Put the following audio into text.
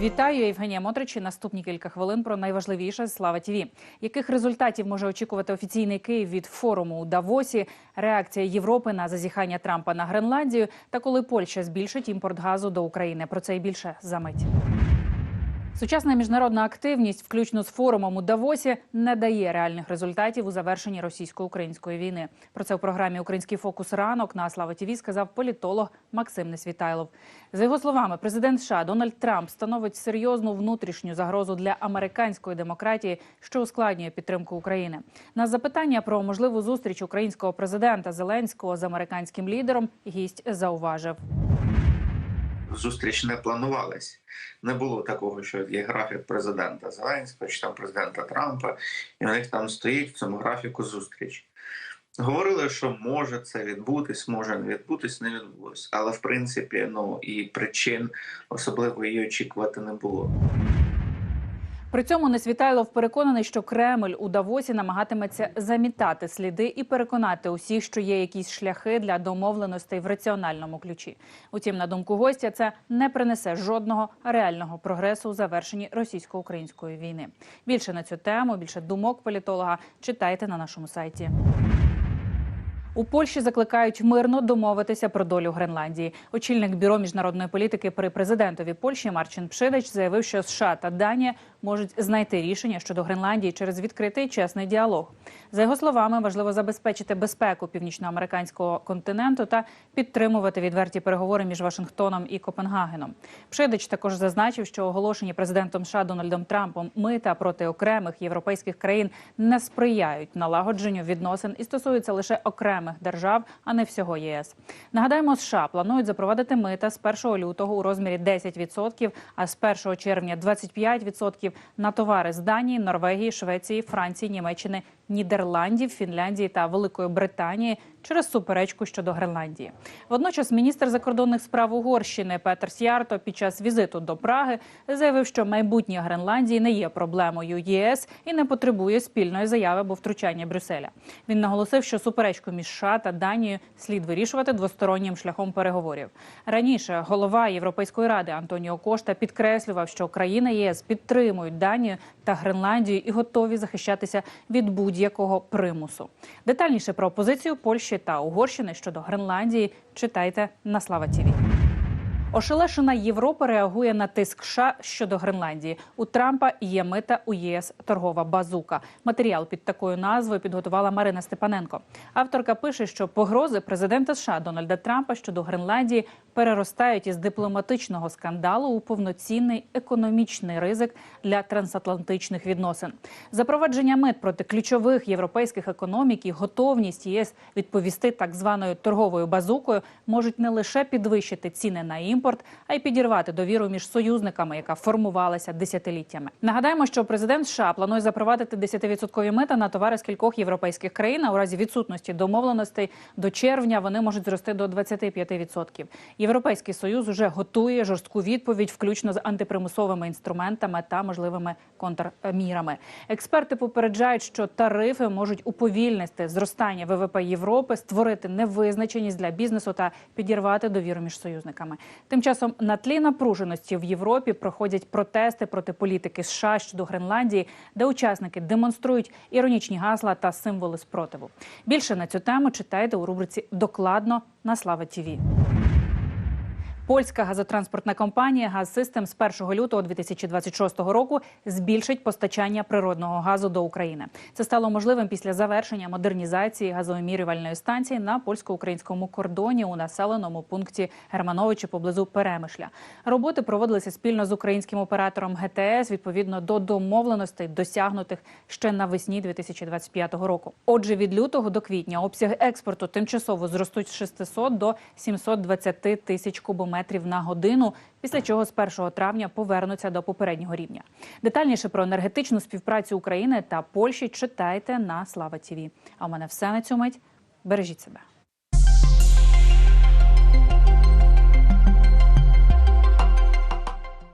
Вітаю, Євгенія Мотричі. Наступні кілька хвилин про найважливіше Слава ТВ. Яких результатів може очікувати офіційний Київ від форуму у Давосі? Реакція Європи на зазіхання Трампа на Гренландію та коли Польща збільшить імпорт газу до України. Про це і більше за мить. Сучасна міжнародна активність, включно з форумом у Давосі, не дає реальних результатів у завершенні російсько-української війни. Про це у програмі Український фокус ранок на Слава ТІВІ сказав політолог Максим Несвітайлов. За його словами, президент США Дональд Трамп становить серйозну внутрішню загрозу для американської демократії, що ускладнює підтримку України. На запитання про можливу зустріч українського президента Зеленського з американським лідером гість зауважив. Зустріч не планувалась. Не було такого, що є графік президента Зеленського чи там президента Трампа, і у них там стоїть в цьому графіку зустріч. Говорили, що може це відбутись, може не відбутись, не відбулось. Але в принципі, ну і причин особливо її очікувати не було. При цьому Несвітайлов переконаний, що Кремль у Давосі намагатиметься замітати сліди і переконати усіх, що є якісь шляхи для домовленостей в раціональному ключі. Утім, на думку гостя, це не принесе жодного реального прогресу у завершенні російсько-української війни. Більше на цю тему, більше думок політолога читайте на нашому сайті. У Польщі закликають мирно домовитися про долю Гренландії. Очільник бюро міжнародної політики при президентові Польщі Марчин Пшидич заявив, що США та Данія можуть знайти рішення щодо Гренландії через відкритий чесний діалог. За його словами, важливо забезпечити безпеку північноамериканського континенту та підтримувати відверті переговори між Вашингтоном і Копенгагеном. Пшидич також зазначив, що оголошені президентом США Дональдом Трампом мита проти окремих європейських країн не сприяють налагодженню відносин і стосуються лише окремих держав, а не всього ЄС. Нагадаємо, США планують запровадити мита з 1 лютого у розмірі 10%, а з 1 червня 25% на товари з Данії, Норвегії, Швеції, Франції, Німеччини, Нідерландів, Фінляндії та Великої Британії через суперечку щодо Гренландії. Водночас міністр закордонних справ Угорщини Петер Сярто під час візиту до Праги заявив, що майбутнє Гренландії не є проблемою ЄС і не потребує спільної заяви або втручання Брюсселя. Він наголосив, що суперечку між США та Данією слід вирішувати двостороннім шляхом переговорів. Раніше голова Європейської ради Антоніо Кошта підкреслював, що країни ЄС підтримують Данію та Гренландію і готові захищатися від будь-якого примусу. Детальніше про позицію Польщі та Угорщини щодо Гренландії читайте на Слава Тіві. Ошелешена Європа реагує на тиск США щодо Гренландії. У Трампа є мита у ЄС торгова базука. Матеріал під такою назвою підготувала Марина Степаненко. Авторка пише, що погрози президента США Дональда Трампа щодо Гренландії переростають із дипломатичного скандалу у повноцінний економічний ризик для трансатлантичних відносин. Запровадження мит проти ключових європейських економік і готовність ЄС відповісти так званою торговою базукою можуть не лише підвищити ціни на імпорт, а й підірвати довіру між союзниками, яка формувалася десятиліттями. Нагадаємо, що президент США планує запровадити 10% мита на товари з кількох європейських країн. А у разі відсутності домовленостей до червня вони можуть зрости до 25%. Європейський союз уже готує жорстку відповідь, включно з антипримусовими інструментами та можливими контрмірами. Експерти попереджають, що тарифи можуть уповільнити зростання ВВП Європи, створити невизначеність для бізнесу та підірвати довіру між союзниками. Тим часом на тлі напруженості в Європі проходять протести проти політики США щодо Гренландії, де учасники демонструють іронічні гасла та символи спротиву. Більше на цю тему читайте у рубриці Докладно на Слава Тіві. Польська газотранспортна компанія «Газсистем» з 1 лютого 2026 року збільшить постачання природного газу до України. Це стало можливим після завершення модернізації газовимірювальної станції на польсько-українському кордоні у населеному пункті Германовичі поблизу Перемишля. Роботи проводилися спільно з українським оператором ГТС відповідно до домовленостей, досягнутих ще навесні 2025 року. Отже, від лютого до квітня обсяги експорту тимчасово зростуть з 600 до 720 тисяч кубометрів на годину, після чого з 1 травня повернуться до попереднього рівня. Детальніше про енергетичну співпрацю України та Польщі читайте на Слава Тіві. А у мене все на цю мить. Бережіть себе.